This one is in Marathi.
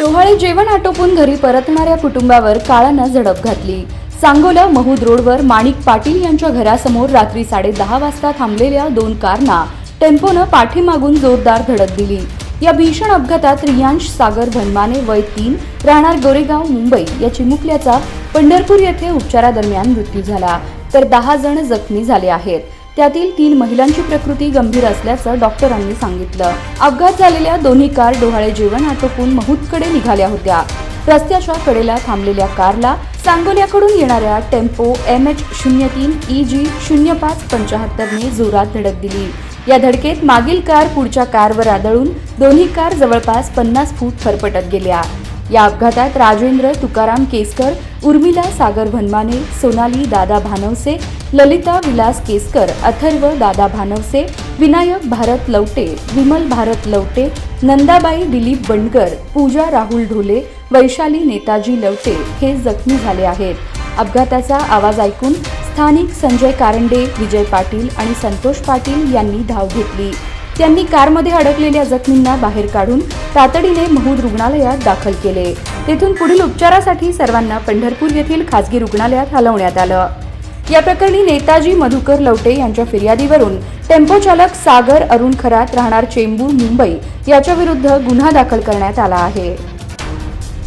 डोहाळे जेवण आटोपून घरी परतणाऱ्या कुटुंबावर काळानं झडप घातली. सांगोला महूद रोडवर माणिक पाटील यांच्या घरासमोर रात्री साडे दहा वाजता थांबलेल्या दोन कारना टेम्पोनं पाठीमागून जोरदार धडक दिली. या भीषण अपघातात रियांश सागर भनमाने वय तीन राहणार गोरेगाव मुंबई या चिमुकल्याचा पंढरपूर येथे उपचारादरम्यान मृत्यू झाला. तर दहा जण जखमी झाले आहेत. त्यातील तीन महिलांची प्रकृती गंभीर असल्याचं डॉक्टरांनी सांगितलं. अपघात झालेल्या दोन्ही कार डोहाळे जेवण आटोपून महूदकडे निघाल्या होत्या. रस्त्याच्या कडेला थांबलेल्या कारला सांगोल्याकडून येणाऱ्या टेम्पो एम एच शून्य तीन ई जी शून्य पाच पंचाहत्तरने जोरात धडक दिली. या धडकेत मागील कार पुढच्या कारवर आदळून दोन्ही कार जवळपास पन्नास फूट फरफटत गेल्या. या अपघातात राजेंद्र तुकाराम केसकर उर्मिला सागर भनमाने सोनाली दादा भानवसे ललिता विलास केसकर अथर्व दादा भानवसे विनायक भारत लवटे विमल भारत लवटे नंदाबाई दिलीप बंडकर पूजा राहुल ढोले वैशाली नेताजी लवटे हे जखमी झाले आहेत. अपघाताचा आवाज ऐकून स्थानिक संजय कारंडे विजय पाटील आणि संतोष पाटील यांनी धाव घेतली. त्यांनी कारमध्ये अडकलेल्या जखमींना बाहेर काढून तातडीने महूद रुग्णालयात दाखल केले. तेथून पुढील उपचारासाठी सर्वांना पंढरपूर येथील खासगी रुग्णालयात हलवण्यात आलं. या प्रकरणी नेताजी मधुकर लवटे यांच्या फिर्यादीवरून टेम्पो चालक सागर अरुण खरात राहणार चेंबूर मुंबई याच्याविरुद्ध गुन्हा दाखल करण्यात आला आहे.